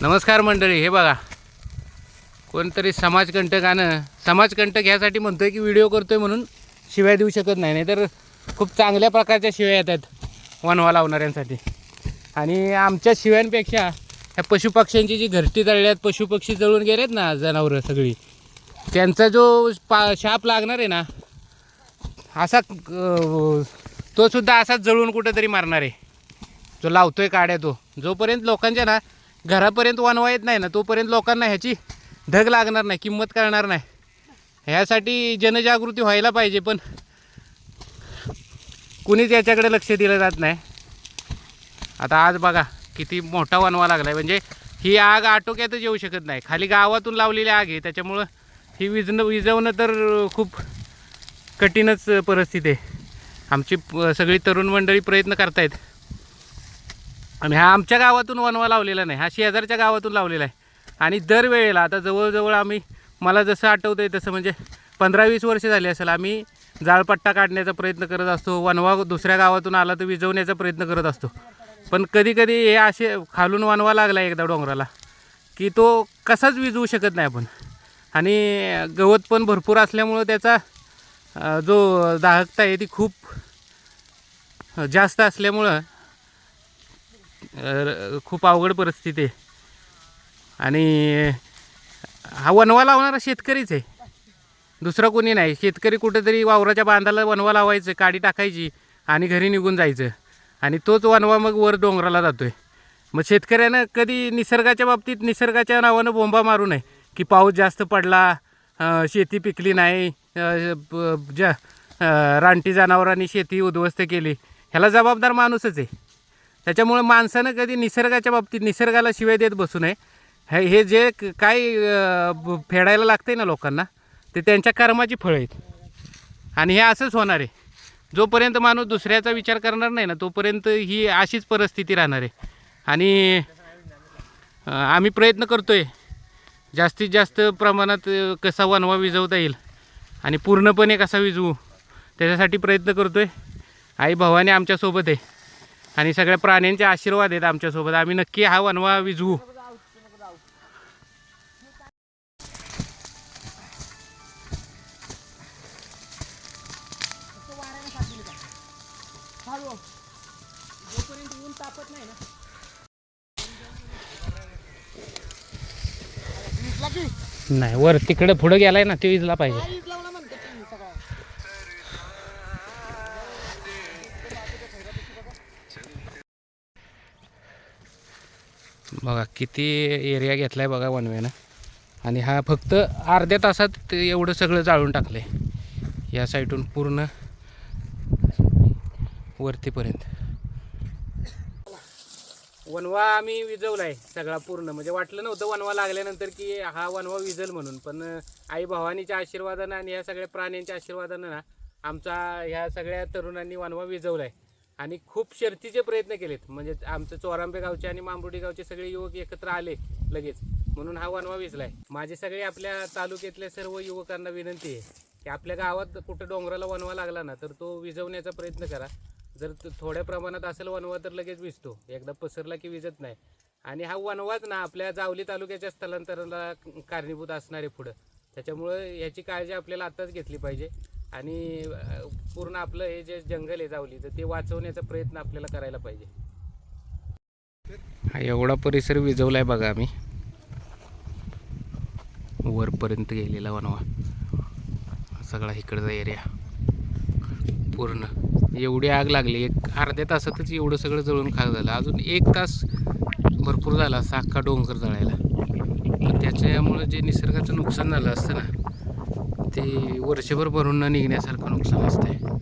नमस्कार मंडळी हे बघा. कोणतरी समाजकंटकानं समाजकंटक ह्यासाठी आहे की व्हिडिओ करतो आहे म्हणून शिव्या देऊ शकत नाही. नाहीतर खूप चांगल्या प्रकारच्या शिव्या येतात वनवा लावणाऱ्यांसाठी. आणि आमच्या शिव्यांपेक्षा ह्या पशुपक्ष्यांची जी घरटी जळल्यात पशुपक्षी जळून गेलेत ना जनावरं सगळी त्यांचा जो पा शाप लागणार आहे ना असा तो सुद्धा असाच जळून कुठंतरी मारणार आहे. जो लावतोय काड्या तो. जोपर्यंत लोकांच्या ना घरापर्यंत वनवा येत नाही ना तोपर्यंत लोकांना ह्याची धग लागणार नाही किंमत करणार नाही. ह्यासाठी जनजागृती व्हायला पाहिजे पण कुणीच याच्याकडे लक्ष दिलं जात नाही. आता आज बघा किती मोठा वनवा लागला आहे म्हणजे ही आग आटोक्यातच येऊ शकत नाही. खाली गावातून लावलेली आग आहे त्याच्यामुळं ही विजणं विजवणं तर खूप कठीणच परिस्थिती आहे. आमची प- सगळी तरुण मंडळी प्रयत्न करतायत. आणि हा आमच्या गावातून वनवा लावलेला नाही हा शेजारच्या गावातून लावलेला आहे. आणि दरवेळेला आता जवळजवळ आम्ही मला जसं आठवतं आहे तसं म्हणजे पंधरा वीस वर्ष झाली असेल आम्ही जाळपट्टा काढण्याचा प्रयत्न करत असतो वनवा दुसऱ्या गावातून आला तर विजवण्याचा प्रयत्न करत असतो. पण कधीकधी हे असे खालून वनवा लागला एकदा डोंगराला की तो कसाच विजवू शकत नाही आपण. आणि गवत पण भरपूर असल्यामुळं त्याचा जो दाहकता आहे ती खूप जास्त असल्यामुळं खूप अवघड परिस्थिती आहे. आणि हा वनवा लावणारा शेतकरीच आहे. दुसरा कोणी नाही. शेतकरी कुठेतरी वावराच्या बांधाला वनवा लावायचं काडी टाकायची आणि घरी निघून जायचं. आणि तोच वनवा मग वर डोंगराला जातो आहे मग शेतकऱ्यानं कधी निसर्गाच्या बाबतीत निसर्गाच्या नावानं बोंबा मारू नये. की पाऊस जास्त पडला शेती पिकली नाही ज ज्या रानटी जनावरांनी शेती उद्ध्वस्त केली ह्याला जबाबदार माणूसच आहे. त्याच्यामुळं माणसानं कधी निसर्गाच्या बाबतीत निसर्गाला शिवाय देत बसू नये. हे हे जे क- काय फेडायला लागतंय ना लोकांना ते त्यांच्या कर्माची फळं आहेत. आणि हे असंच होणार आहे. जोपर्यंत माणूस दुसऱ्याचा विचार करणार नाही ना तोपर्यंत ही अशीच परिस्थिती राहणार आहे. आणि आम्ही प्रयत्न करतो आहे जास्तीत जास्त प्रमाणात कसा वनवा विजवता येईल आणि पूर्णपणे कसा विजवू त्याच्यासाठी प्रयत्न करतो आहे आई भवानी आमच्यासोबत आहे. आणि सगळ्या प्राण्यांचे आशीर्वाद आहेत आमच्यासोबत. आम्ही नक्की हा वनवा विजवू. नाही वर तिकडे पुढे गेलाय ना ते इजला पाहिजे. बघा किती एरिया घेतला आहे बघा वनवेनं आणि हा फक्त अर्ध्या तासात ते एवढं सगळं जाळून टाकलं आहे या साईडून पूर्ण वरतीपर्यंत. वनवा आम्ही विजवलाय सगळा पूर्ण. म्हणजे वाटलं नव्हतं वनवा लागल्यानंतर की हा वनवा विजल म्हणून. पण आई भवानीच्या आशीर्वादानं आणि ह्या सगळ्या प्राण्यांच्या आशीर्वादानं ना आमचा ह्या सगळ्या तरुणांनी वनवा विजवलाय. आणि खूप शर्तीचे प्रयत्न केलेत. म्हणजे आमचं चोरांबे गावचे आणि मांबुडी गावचे सगळे युवक एकत्र आले लगेच. म्हणून हा वनवा विजलाय माझे सगळे आपल्या तालुक्यातल्या सर्व युवकांना विनंती आहे की आपल्या गावात कुठं डोंगराला वनवा लागला ना तर तो विजवण्याचा प्रयत्न करा. जर थोड्या प्रमाणात असेल वनवा तर लगेच विजतो एकदा पसरला की विजत नाही. आणि हा वनवाच ना आपल्या जावली तालुक्याच्या स्थलांतराला कारणीभूत असणार आहे पुढं. त्याच्यामुळं ह्याची काळजी आपल्याला आत्ताच घेतली पाहिजे. आणि पूर्ण आपलं हे जे जंगल आहे जावलीचं ते वाचवण्याचा प्रयत्न आपल्याला करायला पाहिजे. हा एवढा परिसर विजवलाय बघा आम्ही. वरपर्यंत गेलेला वनवा. सगळा इकडचा एरिया पूर्ण. एवढी आग लागली. एक अर्ध्या तासातच एवढं सगळं जळून खाक झालं. अजून एक तास भरपूर झाला. असा अख्खा डोंगर जळायला. त्याच्यामुळं जे निसर्गाचं नुकसान झालं असतं ना ते वर्षभर भरून न निघण्यासारखं नुकसान असतंय.